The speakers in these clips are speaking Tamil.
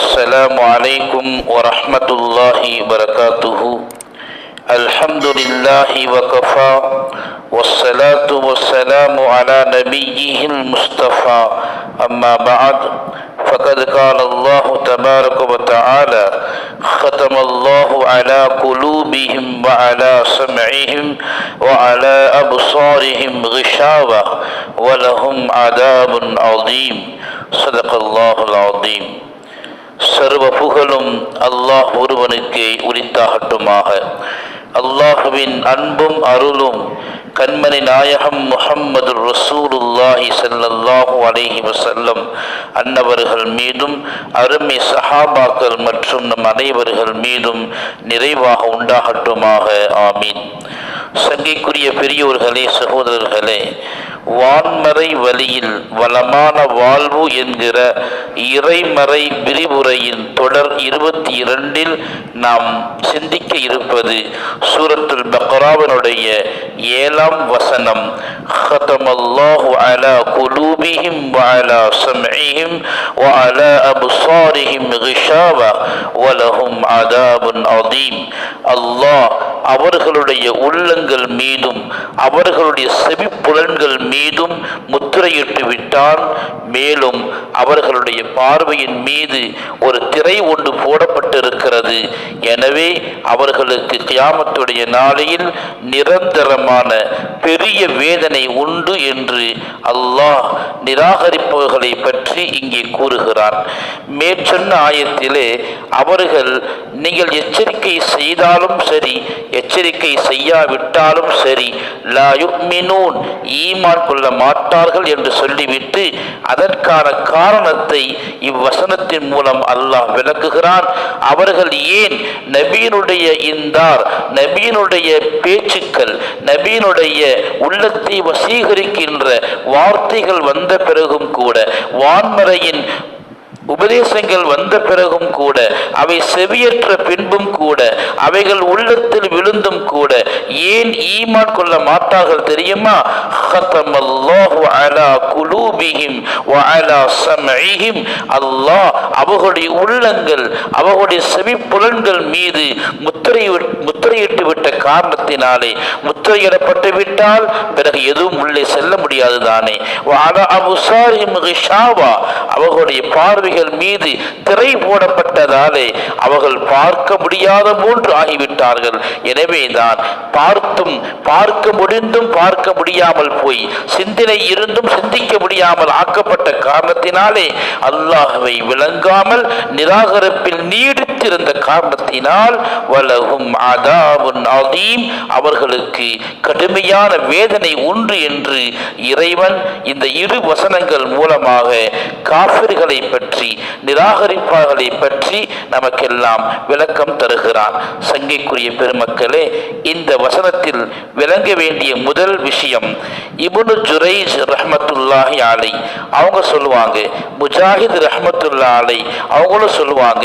السلام عليكم ورحمة الله وبركاته. الحمد لله وكفى والصلاة والسلام على نبيه المصطفى. أما بعد فقد قال الله تبارك وتعالى ختم الله على قلوبهم وعلى سمعهم وعلى أبصارهم غشاوة ولهم عذاب عظيم. صدق الله العظيم. சர்வ புகழும் அல்லாஹ் ஒருவனுக்கே உரித்தாகட்டுமாக. அல்லாஹுவின் அன்பும் அருளும் கண்மணி நாயகம் முஹம்மது ரசூலுல்லாஹி ஸல்லல்லாஹு அலைஹி வசல்லம் அன்னவர்கள் மீதும் அருமை சஹாபாக்கள் மற்றும் நம் அனைவர்கள் மீதும் நிறைவாக உண்டாகட்டுமாக. ஆமீன். சங்கைக்குரிய பெரியோர்களே சகோதரர்களே வான்மறை வழியில் வளமான வாழ்வு என்கிற இறைமறை விரிவுரையின் தொடர் இருபத்தி இரண்டில் நாம் சிந்திக்க இருப்பது சூரத்துல் பக்ராவினுடைய ஏழாம் வசனம் ختم الله على قلوبهم وعلى سمعهم وعلى أبصارهم غشاوة ولهم عذاب عظيم அல்லாஹ் அவர்களுடைய உள்ளங்கள் மீதும் அவர்களுடைய செவிப்புலன்கள் மீதும் முத்திரையிட்டு விட்டான் மேலும் அவர்களுடைய பார்வையின் மீது ஒரு திரை ஒன்று போடப்பட்டிருக்கிறது. எனவே அவர்களுக்கு கியாமத்துடைய நாளையில் நிரந்தரமான பெரிய வேதனை உண்டு என்று அல்லாஹ் நிராகரிப்பவர்களை பற்றி இங்கே கூறுகிறார் மேற்சொன்ன ஆயத்திலே அவர்கள் நீங்கள் எச்சரிக்கை செய்தாலும் சரி எச்சரிக்கை செய்யாவிட்டாலும் சரி லா ஈமான் கொள்ள மாட்டார்கள் என்று சொல்லிவிட்டு அதற்கான காரணத்தை இவ்வசனத்தின் மூலம் அல்லாஹ் விளக்குகிறான். அவர்கள் ஏன் நபியினுடைய இந்தார் நபியினுடைய பேச்சுக்கள் நபியினுடைய உள்ளத்தை வசீகரிக்கின்ற வார்த்தைகள் வந்த பிறகும் கூட வான்மறையின் உபதேசங்கள் வந்த பிறகும் கூட அவை செவியற்ற பின்பும் கூட அவைகள் உள்ளத்தில் விழுந்தும் கூட ஏன் ஈமான் கொள்ள மாட்டார்கள் தெரியுமா? அல்லாஹ் அவர்களுடைய உள்ளங்கள் அவர்களுடைய செவிப்புலன்கள் மீது முத்திரை முத்திரையிட்டு விட்ட காரணத்தினாலே முத்திரையிடப்பட்டு விட்டால் பிறகு எதுவும் உள்ளே செல்ல முடியாது தானே. அவர்களுடைய பார்வைகள் மீது திரை போடப்பட்டதாலே அவர்கள் பார்க்க முடியாத மூன்று ஆகிவிட்டார்கள். எனவே தான் பார்த்தும் பார்க்க முடிந்தும் பார்க்க முடியாமல் போய் சிந்தனை இருந்தும் சிந்திக்க முடியாமல் ஆக்கப்பட்ட காரணத்தினாலே அல்லாஹவை விளங்காமல் நிராகரிப்பில் நீடித்திருந்த காரணத்தினால் வலகும் அதாவுன் அதீம் அவர்களுக்கு கடுமையான வேதனை உண்டு என்று இறைவன் இந்த இரு வசனங்கள் மூலமாக காபிர்களை பற்றி நிராகரிப்பார்களை பற்றி நமக்கெல்லாம் விளக்கம் தருகிறான் சங்கைக்குரிய பெருமக்களே இந்த வசனத்தில் விளங்க வேண்டிய முதல் விஷயம் இபுனு ஜுரைஸ் ரஹமத்துல்லாஹி ஆலை அவங்க சொல்லுவாங்க முஜாஹித் ரஹமத்துல்லா ஆலை அவங்களும் சொல்லுவாங்க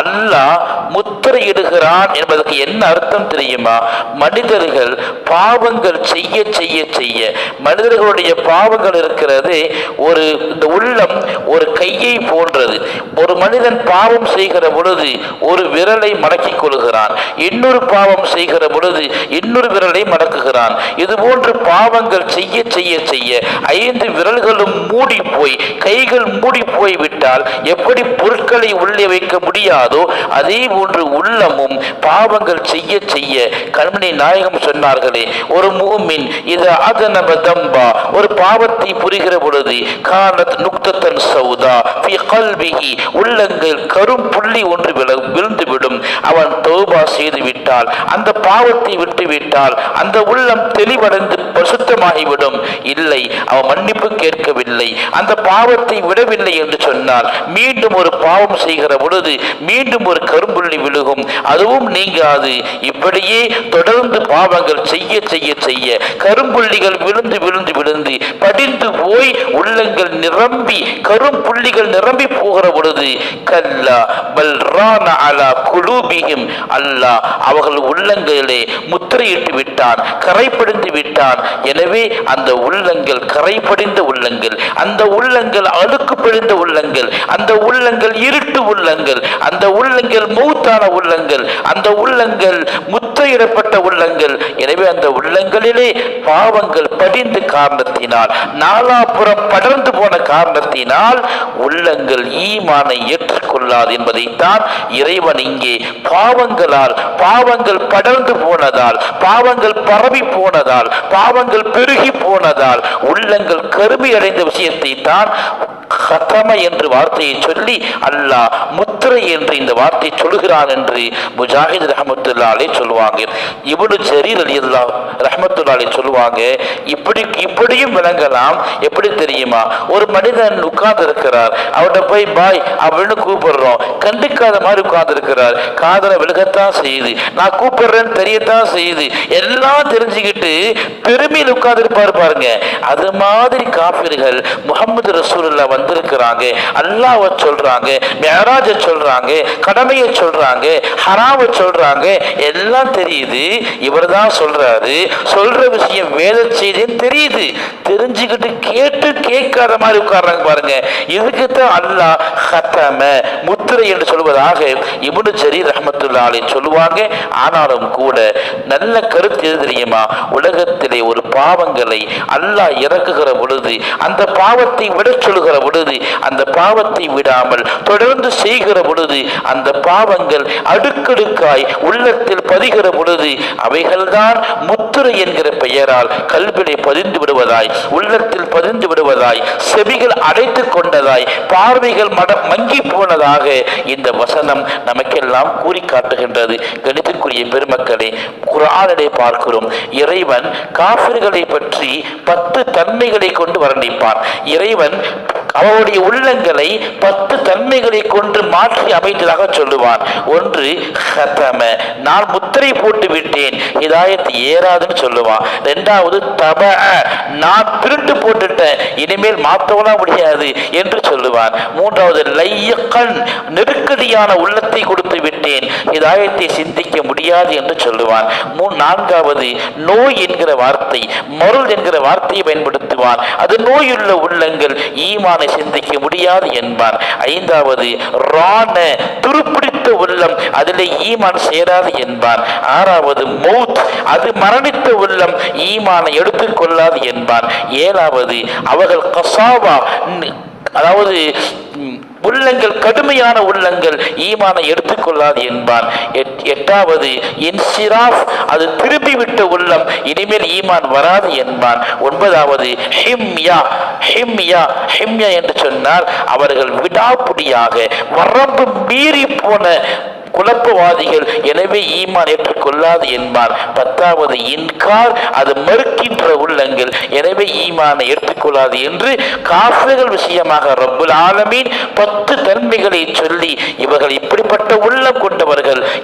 அல்லாஹ் முத்திரையிடுகிறான் என்பதற்கு என்ன அர்த்தம் தெரியுமா? மனிதர்கள் பாவங்கள் செய்ய செய்ய செய்ய மனிதர்களுடைய பாவங்கள் இருக்கிறது ஒரு இந்த உள்ளம் ஒரு கையை போன்றது. ஒரு மனிதன் பாவம் செய்கிற பொழுது ஒரு விரலை மடக்கிக் கொள்கிறான். இன்னொரு பாவம் செய்கிற பொழுது இன்னொரு விரலை மடக்குகிறான். இது போன்று பாவங்கள் செய்ய செய்ய செய்ய ஐந்து விரல்களும் மூடி போய் கைகள் மூடி போய் விட்டால் எப்படி பொருட்களை உள்ளே வைக்க முடியாதோ அதே போன்று உள்ளமும் பாவங்கள் செய்ய செய்ய கண்மணி நாயகம் சொன்னார்களே ஒரு மூமின் இது அதனப தம்பா. ஒரு பாவத்தை புரிகிற பொழுது காணத் நுக்தத்தன் சௌதா ஃபி உள்ளங்கள் கரும் புள்ளி ஒன்று விழுந்துவிடும். அவன் தௌபா செய்து விட்டால் அந்த பாவத்தை விட்டுவிட்டால் அந்த உள்ளம் தெளிவடைந்து பசுத்தமாகிவிடும் இல்லை அவன் மன்னிப்பு கேட்கவில்லை. அந்த பாவத்தை விடவில்லை என்று சொன்னால் மீண்டும் ஒரு பாவம் செய்கிற பொழுது மீண்டும் ஒரு கரும்புள்ளி விழுகும். அதுவும் நீங்காது. இப்படியே தொடர்ந்து பாவங்கள் செய்ய செய்ய செய்ய கரும்புள்ளிகள் விழுந்து விழுந்து விழுந்து படிந்து போய் உள்ளங்கள் நிரம்பி கரும்புள்ளிகள் நிரம்பி போகிற பொழுது கல்லா பல்ரான அலா குலூபியும் அல்லாஹ் அவர்கள் உள்ளங்களிலே முத்திரையிட்டு விட்டான் கரைப்படுத்தி விட்டான் எனவே அந்த உள்ளங்கள் கரைபடிந்த உள்ளங்கள் அந்த உள்ளங்கள் அழுக்கு பிழிந்த உள்ளங்கள் அந்த உள்ளங்கள் இருட்டு உள்ளங்கள் அந்த உள்ளங்கள் மூத்தான உள்ளங்கள் அந்த உள்ளங்கள் முத்தையிடப்பட்ட உள்ளங்கள். எனவே அந்த உள்ளங்களிலே பாவங்கள் படிந்த காரணத்தினால் நாலாபுறம் படர்ந்து போன காரணத்தினால் உள்ளங்கள் ஈமானை ஏற்றுக்கொள்ளாது என்பதைத்தான் இறைவன் இங்கே பாவங்களால் பாவங்கள் படர்ந்து போனதால் பாவங்கள் பரவி போனதால் பாவங்கள் பெருகி போனதால் உள்ளங்கள் கருமை அடைந்த விஷயத்தை தான் ஹத்தம என்று வார்த்தையை சொல்லி அல்லாஹ் முத்திரை என்று இந்த வார்த்தை சொல்கிறான் என்று முஜாஹித் ரஹமத்துல்லாலே சொல்லுவாங்க. இவனு ஜரீர் அலி அல்லா ரஹமத்துல்லாலே சொல்லுவாங்க. இப்படி இப்படியும் விளங்கலாம். எப்படி தெரியுமா? ஒரு மனிதன் உட்கார்ந்து இருக்கிறார் அவர்கிட்ட போய் பாய் அப்படின்னு கூப்பிடுறோம். கண்டுக்காத மாதிரி உட்கார்ந்து இருக்கிறார் காதலை விழுகத்தான் செய்யுது. நான் கூப்பிடுறேன்னு தெரியத்தான் செய்யுது. எல்லாம் தெரிஞ்சுக்கிட்டு பெருமையில் உட்கார்ந்து இருப்பாரு பாருங்க. அது மாதிரி காப்பீர்கள் முகமது ரசூலுல்லா வந்திருக்கிறாங்க. அல்லாஹ்வை சொல்றாங்க மேராஜ சொல்றாங்க கடமையை சொல்றாங்க ஹராவை சொல்றாங்க எல்லாம் தெரியுது. இவர் தான் சொல்றாரு. சொல்ற விஷயம் வேத செய்தின்னு தெரியுது. தெரிஞ்சுக்கிட்டு கேட்டு கேட்காத மாதிரி உட்கார்றாங்க பாருங்க. இதுக்குத்தான் அல்லாஹ் ஹத்தம முத்திரை என்று சொல்வதாக இவனு சரி ரஹ்மத்துல்லாஹி சொல்லுவாங்க. ஆனாலும் கூட நல்ல கருத்து எது தெரியுமா? உலகத்திலே ஒரு பாவங்களை அல்லாஹ் இறக்குகிற பொழுது அந்த பாவத்தை விட சொல்லுகிற பொழுது அந்த பாவத்தை விடாமல் தொடர்ந்து செய்கிற பொழுது அந்த பாவங்கள் அடுக்கடுக்காய் உள்ளத்தில் பதிகிற பொழுது அவைகள்தான் முத்திரை என்கிற பெயரால் கல்விலை பதிந்து விடுவதாய் உள்ளத்தில் பதிந்து விடுவதாய் செவிகள் அடைத்துக் கொண்டதாய் பார்வைகள் மட மங்கி போனதாக இந்த வசனம் நமக்கெல்லாம் கூறி காட்டுகின்றது. கணிதற்குரிய பெருமக்களை குரானிலே பார்க்கிறோம் இறைவன் காபிர்களை பற்றி பத்து தன்மைகளை கொண்டு வர்ணிப்பான். இறைவன் அவருடைய உள்ளங்களை பத்து தன்மைகளை கொண்டு மாற்றி அமைத்ததாக சொல்லுவான் ஒன்று ஹதம நான் முத்திரை போட்டு விட்டேன். இதாயத்து ஏறாதுன்னு சொல்லுவான் ரெண்டாவது தப. நான் திருட்டு போட்டுட்டேன். இனிமேல் மாற்றவனா முடியாது என்று சொல்லுவான் மூன்றாவது லையக்கண் நெருக்கடியான உள்ளத்தை கொடுத்து விட்டேன். இதாயத்தை சிந்திக்க முடியாது என்று சொல்லுவான் மூ நான்காவது நோய் என்கிற வார்த்தை. மருள் என்கிற வார்த்தையை பயன்படுத்துவான் அது நோயுள்ள உள்ளங்கள் ஈமான சிந்திக்க முடியாது என்பான். ஐந்தாவது ராண துருப்பிடித்த உள்ளம் அதிலே ஈமான் சேராது என்பான். ஆறாவது மௌத் அது மரணித்த உள்ளம் ஈமானை எடுத்துக்கொள்ளாது என்பான். ஏழாவது அவர்கள் கசாவா அதாவது உள்ளங்கள் கடுமையான உள்ளங்கள் ஈமானை எடுத்துக்கொள்ளாது என்பான். எட்- எட்டாவது இன்சிராஃப் அது திரும்பிவிட்ட உள்ளம் இனிமேல் ஈமான் வராது என்பான். ஒன்பதாவது ஹிம்யா ஹிம்யா ஹிம்யா என்று சொன்னால் அவர்கள் விடாப்புடியாக வரம்பு மீறி போன குழப்பவாதிகள். எனவே ஈமான் ஏற்றுக்கொள்ளாது என்பார். பத்தாவது இன்கார் அது மறுக்கின்ற உள்ளங்கள். எனவே ஈமானை ஏற்றுக்கொள்ளாது என்று காஃபிர்கள் விஷயமாக ரப்புல் ஆலமீன் பத்து தன்மைகளை சொல்லி இவர்கள் இப்படிப்பட்ட உள்ளம் கொண்ட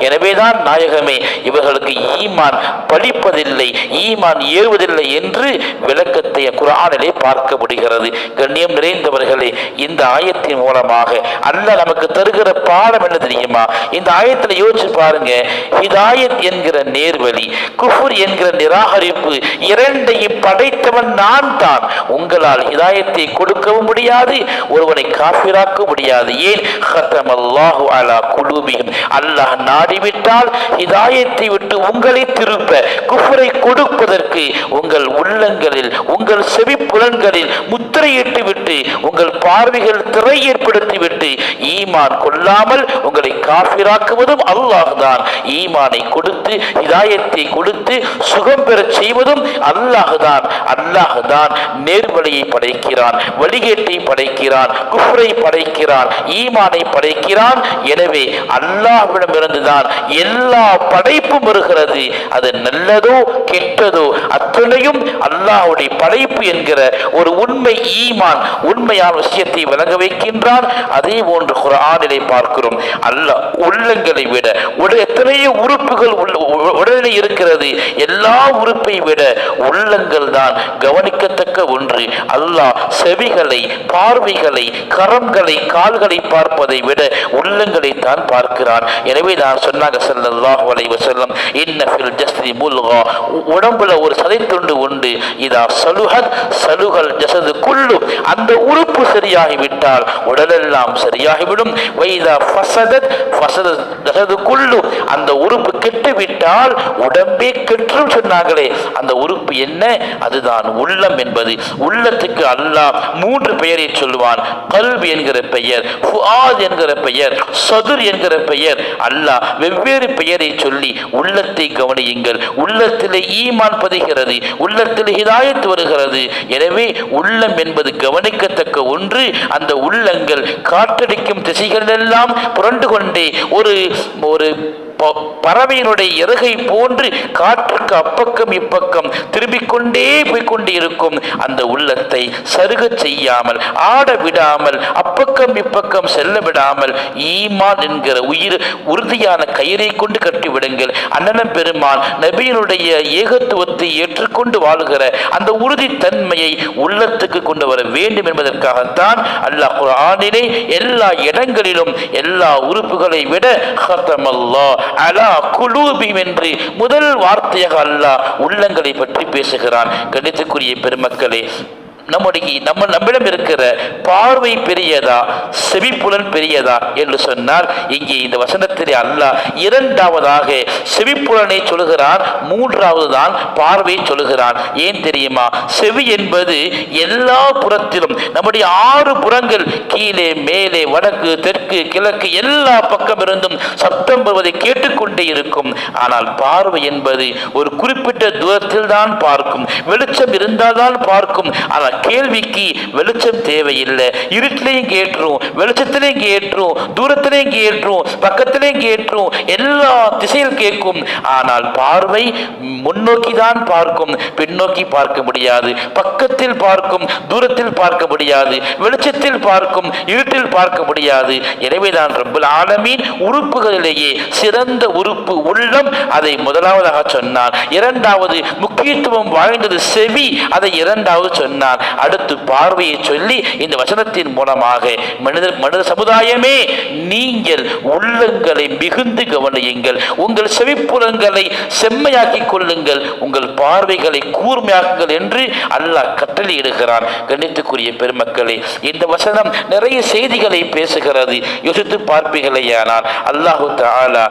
எனவேதான் நாயகமே இவர்களுக்கு ஈமான் படிப்பதில்லை ஈமான் ஏறுவதில்லை என்று விளக்கத்தை குரானிலே பார்க்க முடிகிறது. கண்ணியம் நிறைந்தவர்களே இந்த ஆயத்தின் மூலமாக அல்ல நமக்கு தருகிற பாடம் என்ன தெரியுமா? இந்த ஆயத்தில் யோசிச்சு பாருங்க ஹிதாயத் என்கிற நேர்வழி குஃபுர் என்கிற நிராகரிப்பு இரண்டையும் படைத்தவன் நான் தான் உங்களால் ஹிதாயத்தை கொடுக்கவும் முடியாது ஒருவனை காபிராக்க முடியாது. ஏன்? ஹத்தம் அல்லாஹு அலா குலூபியும் அல்லாஹ் ஆடிவிட்டால் இதாயத்தை விட்டு உங்களை திருப்ப குஃபரை கொடுப்பதற்கு உங்கள் உள்ளங்களில் உங்கள் செவிப்புலன்களில் முத்திரையிட்டு விட்டு உங்கள் பார்வைகள் திரை ஏற்படுத்திவிட்டு ஈமான் கொள்ளாமல் உங்களை காஃபிராக்குவதும் அல்லாஹ் தான் ஈமானை கொடுத்து இதாயத்தை கொடுத்து சுகம் பெறச் செய்வதும் அல்லாஹ் தான் அல்லாஹ் தான் நேர்வழியை படைக்கிறான் வழிகேட்டை படைக்கிறான் குஃப்ரை படைக்கிறான் ஈமானை படைக்கிறான். எனவே அல்லாஹ்விடமிருந்து தான் எல்லா படைப்பும் வருகிறது. அது நல்லதோ கெட்டதோ அத்தனையும் அல்லாஹ்வுடைய படைப்பு என்கிற ஒரு உண்மை ஈமான் உண்மையான விஷயத்தை விளங்க வைக்கின்றான். அதே போன்று குரானிலே பார்க்கிறோம் அல்ல உள்ளங்களை விட உடல் எத்தனையோ உறுப்புகள் உள்ள- உடலில் இருக்கிறது. எல்லா உறுப்பை விட உள்ளங்கள் தான் கவனிக்கத்தக்க ஒன்று. அல்லாஹ் செவிகளை பார்வைகளை கரங்களை கால்களை பார்ப்பதை விட உள்ளங்களை தான் பார்க்கிறான். எனவே தான் சொன்னாங்க ஸல்லல்லாஹு அலைஹி வஸல்லம் ஃபில் ஜஸ்தி முல்கா. உடம்புல ஒரு சதைத்துண்டு உண்டு. இதா சலுஹத் சலுகல் ஜசது குள்ளு அந்த உறுப்பு சரியாகிவிட்டால் உடலெல்லாம் சரியாகிவிடும். வைதா ஃபசதத் ஃபசத ஜசது குல்லு. அந்த உறுப்பு கெட்டு விட்டால் உடம்பே கெற்று சொன்னாங்களே. அந்த உறுப்பு என்ன? அதுதான் உள்ளம் என்பது. உள்ளத்துக்கு அல்லாஹ் மூன்று பெயரை சொல்லுவான். கல்வி என்கிற பெயர் ஃபுஆத் என்கிற பெயர் சதுர் என்கிற பெயர். அல்லாஹ் வெவ்வேறு பெயரை சொல்லி உள்ளத்தை கவனியுங்கள். உள்ளத்திலே ஈமான் பதிகிறது உள்ளத்தில் ஹிதாயத் வருகிறது. எனவே உள்ளம் என்பது கவனிக்கத்தக்க ஒன்று. அந்த உள்ளங்கள் காற்றடிக்கும் திசைகள் எல்லாம் புரண்டு கொண்டே ஒரு ஒரு பறவையினுடைய இறகை போன்று காற்றுக்கு அப்பக்கம் இப்பக்கம் திரும்பிக் கொண்டே இருக்கும் அந்த உள்ளத்தை சருக செய்யாமல் ஆட விடாமல் அப்பக்கம் இப்பக்கம் செல்ல விடாமல் ஈமான் என்கிற உயிர் உறுதியான கயிறை கொண்டு கட்டிவிடுங்கள். அண்ணன அண்ணனம் பெருமான் நபியினுடைய ஏகத்துவத்தை ஏற்றுக்கொண்டு வாழுகிற அந்த உறுதித்தன்மையை உள்ளத்துக்கு கொண்டு வர வேண்டும் என்பதற்காகத்தான் அல்லாஹ் குரானிலே எல்லா இடங்களிலும் எல்லா உறுப்புகளை விட ஹத்தமல்லாஹ் அலா குலூபிம் என்று முதல் வார்த்தையாக அல்லாஹ் உள்ளங்களை பற்றி பேசுகிறான். கணித்துக்குரிய பெருமக்களே நம்முடைய நம்ம நம்மிடம் இருக்கிற பார்வை பெரியதா செவிப்புலன் பெரியதா என்று சொன்னால் இங்கே இந்த வசனத்திலே அல்லாஹ் இரண்டாவதாக செவிப்புலனை சொல்கிறான் மூன்றாவது தான் பார்வையை சொல்கிறான் ஏன் தெரியுமா? செவி என்பது எல்லா புறத்திலும் நம்முடைய ஆறு புறங்கள் கீழே மேலே வடக்கு தெற்கு கிழக்கு எல்லா பக்கம் இருந்தும் சப்தம் வருவதை கேட்டுக்கொண்டே இருக்கும். ஆனால் பார்வை என்பது ஒரு குறிப்பிட்ட தூரத்தில் தான் பார்க்கும் வெளிச்சம் இருந்தால்தான் பார்க்கும். ஆனால் கேள்விக்கு வெளிச்சம் தேவையில்லை. இருட்டிலையும் கேட்டுரும் வெளிச்சத்திலையும் கேட்டுரும் தூரத்திலையும் கேட்டுரும் பக்கத்திலையும் கேட்டுரும் எல்லா திசையில் கேட்கும். ஆனால் பார்வை முன்னோக்கி தான் பார்க்கும் பின்னோக்கி பார்க்க முடியாது. பக்கத்தில் பார்க்கும் தூரத்தில் பார்க்க முடியாது. வெளிச்சத்தில் பார்க்கும் இருட்டில் பார்க்க முடியாது. எனவேதான் ரப்பல் ஆலமீன் உறுப்புகளிலேயே சிறந்த உறுப்பு உள்ளம் அதை முதலாவதாக சொன்னான் இரண்டாவது முக்கியத்துவம் வாய்ந்தது செவி அதை இரண்டாவது சொன்னார். அடுத்து பார்வையை சொல்லி இந்த வசனத்தின் மூலமாக மனித மனித சமுதாயமே நீங்கள் உள்ளங்களை மிகுந்து கவனியுங்கள். உங்கள் செவிப்புலங்களை செம்மையாக்கிக் கொள்ளுங்கள். உங்கள் பார்வைகளை கூர்மையாக்குங்கள் என்று அல்லாஹ் கட்டளையிடுகிறான். கணித்துக்குரிய பெருமக்களே இந்த வசனம் நிறைய செய்திகளை பேசுகிறது. யோசித்து பார்ப்பீர்களேயானால் அல்லாஹு தாலா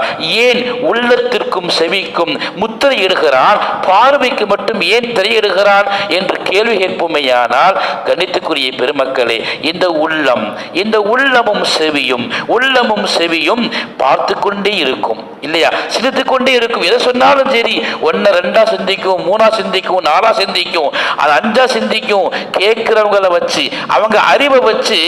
ஏன் உள்ளத்திற்கும் செவிக்கும் முத்திரையிடுகிறான்? பார்வைக்கு மட்டும் ஏன் திரையிடுகிறான்? என்று கேள்வி கேட்போமேயானால் கணித்துக்குரிய பெருமக்களே இந்த உள்ளம் இந்த உள்ளமும் செவியும் உள்ளமும் செவியும் பார்த்து கொண்டே இருக்கும் இல்லையா? சிந்தித்து கொண்டே இருக்கும். எதை சொன்னாலும் சரி ஒன்னு ரெண்டா சிந்திக்கும் மூணா சிந்திக்கும் நாலா சிந்திக்கும் அது அஞ்சா சிந்திக்கும் கேட்கிறவங்களை வச்சு அவங்க அறிவை வச்சு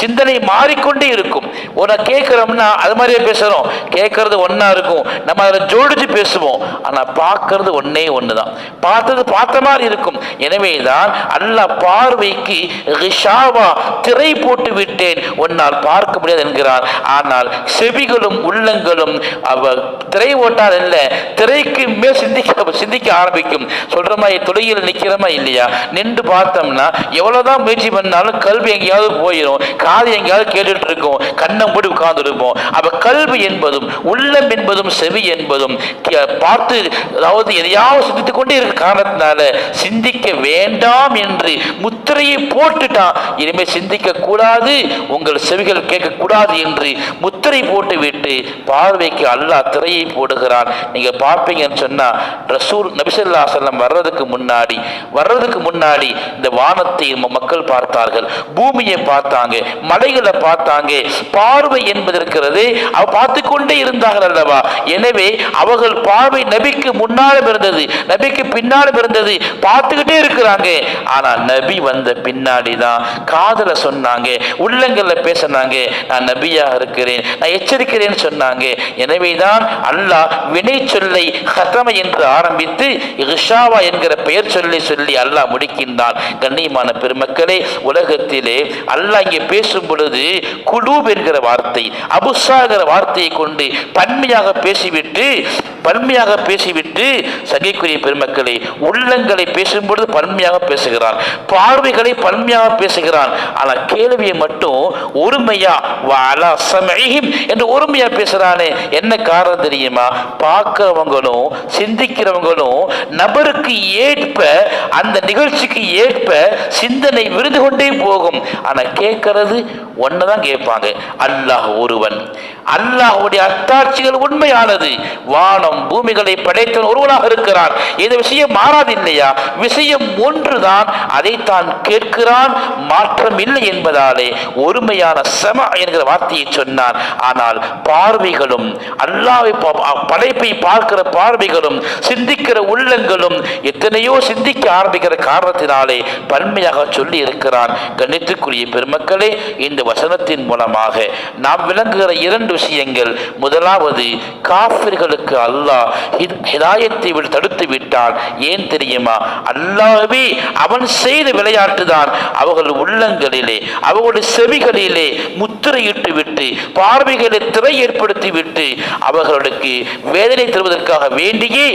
சிந்தனை மாறிக்கொண்டே இருக்கும். உன்னை கேட்கிறோம்னா அது மாதிரியே பேசுறோம். கேட்கறது ஒண்ணா இருக்கும். நம்ம அதில் ஜோடிச்சு பேசுவோம். ஆனா பார்க்கறது ஒன்னே ஒன்று தான் பார்த்தது பார்த்த மாதிரி இருக்கும். எனவே தான் அல்லாஹ் பார்வைக்கு ரிஷாவா திரை போட்டு விட்டேன் உன்னால் பார்க்க முடியாது என்கிறார். ஆனால் செவிகளும் உள்ளங்களும் அவ திரை ஓட்டால் அல்ல திரைக்கு மேல் சிந்திக்க சிந்திக்க ஆரம்பிக்கும். சொல்ற மாதிரி தொழில் நிற்கிறமா இல்லையா? நின்று பார்த்தோம்னா எவ்வளவுதான் முயற்சி பண்ணாலும் கல்வி எங்கேயாவது போயிடும் காது எங்கேயாவது கேட்டுட்டு இருக்கும். கண்ணம் மூடி உட்கார்ந்து இருப்போம் அப்ப கல்வி என்பதும் உள்ளம் என்பதும் செவி என்பதும் பார்த்து அதாவது எதையாவது சிந்தித்துக் கொண்டே இருக்க காரணத்தினால சிந்திக்க வேண்டாம் என்று முத்திரையை போட்டுட்டான் இனிமேல் சிந்திக்க கூடாது. உங்கள் செவிகள் கேட்கக்கூடாது என்று முத்திரை போட்டு விட்டு பார்வைக்கு அல்லாஹ் திரையை போடுகிறான். நீங்க பார்ப்பீங்கன்னு சொன்னா ரசூல் நபிசல்லா செல்லம் வர்றதுக்கு முன்னாடி வர்றதுக்கு முன்னாடி இந்த வானத்தை மக்கள் பார்த்தார்கள். பூமியை பார்த்தாங்க மலைகளை பார்த்தாங்க. பார்வை என்பது இருக்கிறது. அவ பார்த்து கொண்டே இருந்தார்கள் அல்லவா? எனவே அவர்கள் பார்வை நபிக்கு முன்னாலும் இருந்தது நபிக்கு பின்னாலும் இருந்தது. பார்த்துக்கிட்டே இருக்கிறாங்க. ஆனா நபி வந்த பின்னாடி தான் காதல சொன்னாங்க உள்ளங்கள்ல பேசினாங்க நான் நபியா இருக்கிறேன் நான் எச்சரிக்கிறேன்னு சொன்னாங்க. எனவே தான் அல்லாஹ் வினை சொல்லை ஹத்தமை என்று ஆரம்பித்து இஷாவா என்கிற பெயர் சொல்லி சொல்லி அல்லாஹ் முடிக்கின்றான். கண்ணியமான பெருமக்களே உலகத்திலே அல்லாஹ் இங்கே பேசும் பொழுது குலூப் என்கிற வார்த்தை அபுசாகிற வார்த்தையை கொண்டு பன்மையாக பேசிவிட்டு பன்மையாக பேசிவிட்டு சகைக்குரிய பெருமக்களை உள்ளங்களை பேசும்பொழுது பன்மையாக பேசுகிறான் பார்வைகளை பன்மையாக பேசுகிறான். ஆனால் கேள்வியை மட்டும் ஒருமையா வாலா சமயம் என்று ஒருமையா பேசுறானே. என்ன காரணம் தெரியுமா? பார்க்கிறவங்களும் சிந்திக்கிறவங்களும் நபருக்கு ஏற்ப அந்த நிகழ்ச்சிக்கு ஏற்ப சிந்தனை விருது கொண்டே போகும். ஆனால் கேட்கறது ஒன்னதான் கேட்பாங்க. அல்லாஹ் ஒருவன். அல்லாஹ்வுடைய அத்தாட்சிகள் உண்மையானது. வானம் பூமிகளை படைத்தவன் ஒருவனாக இருக்கிறான். இந்த விஷயம் மாறாது இல்லையா? விஷயம் ஒன்றுதான். அதைத்தான் கேட்கிறான் மாற்றம் இல்லை என்பதாலே ஒருமையான சம என்கிற வார்த்தையை சொன்னான் ஆனால் பார்வைகளும் அல்லாவை படைப்பை பார்க்கிற பார்வைகளும் சிந்திக்கிற உள்ளங்களும் எத்தனையோ சிந்திக்க ஆரம்பிக்கிற காரணத்தினாலே பன்மையாக சொல்லி இருக்கிறான். கணித்துக்குரிய பெருமக்களே இந்த வசனத்தின் மூலமாக நாம் விளங்குகிற இரண்டு விஷயங்கள். முதலாவது காஃபிர்களுக்கு அல்லாஹ் ஹிதாயத்தை விட்டு தடுத்து விட்டான் ஏன் தெரியுமா? அல்லாவே அவன் செய்த விளையாட்டு விளையாட்டுதான். அவர்கள் உள்ளங்களிலே அவர்களுடைய செவிகளிலே முத்திரையிட்டு விட்டு பார்வைகளை திரை ஏற்படுத்தி விட்டு அவர்களுக்கு வேதனை தருவதற்காக வேண்டியே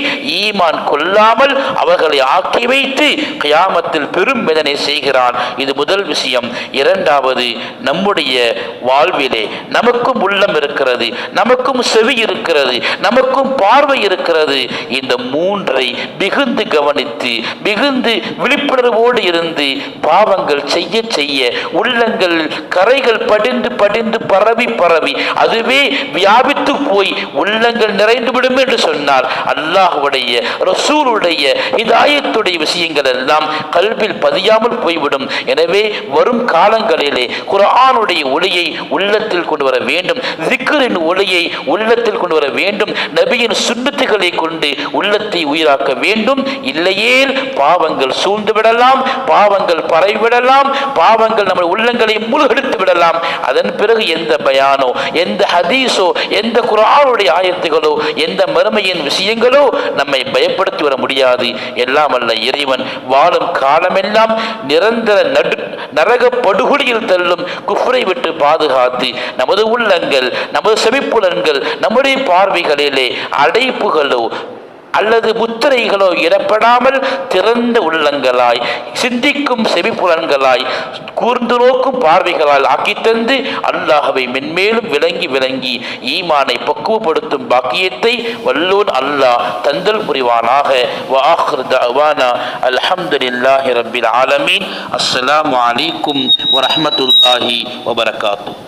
ஈமான் கொள்ளாமல் அவர்களை ஆக்கி வைத்து கியாமத்தில் பெரும் வேதனை செய்கிறான். இது முதல் விஷயம். இரண்டாவது நம்முடைய வாழ்விலே நமக்கும் உள்ளம் இருக்கிறது நமக்கும் செவி இருக்கிறது நமக்கும் பார்வை இருக்கிறது. இந்த மூன்றை மிகுந்து கவனித்து மிகுந்து விழிப்புணர்வோடு இருந்து பாவங்கள் செய்ய செய்ய உள்ளங்கள் கரைகள் படிந்து படிந்து பரவி பரவி அதுவே வியாபித்து போய் உள்ளங்கள் நிறைந்து விடும் என்று சொன்னார். அல்லாஹுடைய ரசூலுடைய இதாயத்துடைய விஷயங்கள் எல்லாம் கல்வில் பதியாமல் போய்விடும். எனவே வரும் காலங்களிலே குரானுடைய ஒளியை உள்ளத்தில் கொண்டு வர வேண்டும். திக்கரின் ஒளியை உள்ளத்தில் கொண்டு வர வேண்டும். நபியின் சுண்ணத்துகளை கொண்டு உள்ளத்தை உயிராக்க வேண்டும். இல்லையேல் பாவங்கள் சூழ்ந்து விடலாம். பாவங்கள் பரவிவிடலாம் பாவங்கள் நம்ம உள்ளங்களை முழுகெடுத்து விடலாம். அதன் பிறகு எந்த பயானோ எந்த ஹதீஸோ எந்த குரானுடைய ஆயத்துகளோ எந்த மறுமையின் விஷயங்களோ நம்மை பயப்படுத்தி வர முடியாது. எல்லாம் அல்ல இறைவன். வாழும் காலமெல்லாம் நிரந்தர நடு நரக படுகொலியில் தள்ளும் குஃப்ரை விட்டு பாதுகாத்து நமது உள்ளங்கள் நமது செவிப்புலன்கள் நம்முடைய பார்வைகளிலே அடைப்புகளோ அல்லது முத்திரைகளோ இடப்படாமல் திறந்த உள்ளங்களாய் சிந்திக்கும் செவிப்புலன்களாய் கூர்ந்து நோக்கும் பார்வைகளால் ஆக்கித்தந்து அல்லாஹவை மென்மேலும் விளங்கி விளங்கி ஈமானை பக்குவப்படுத்தும் பாக்கியத்தை வல்லோன் அல்லாஹ் தந்தல் புரிவானாக. வாஹிர் தஅவானா. அல்ஹம்துலில்லாஹி ஆலமீன். அஸ்லாம் வலைக்கும் வரமத்துல்லாஹி வபரகாத்து.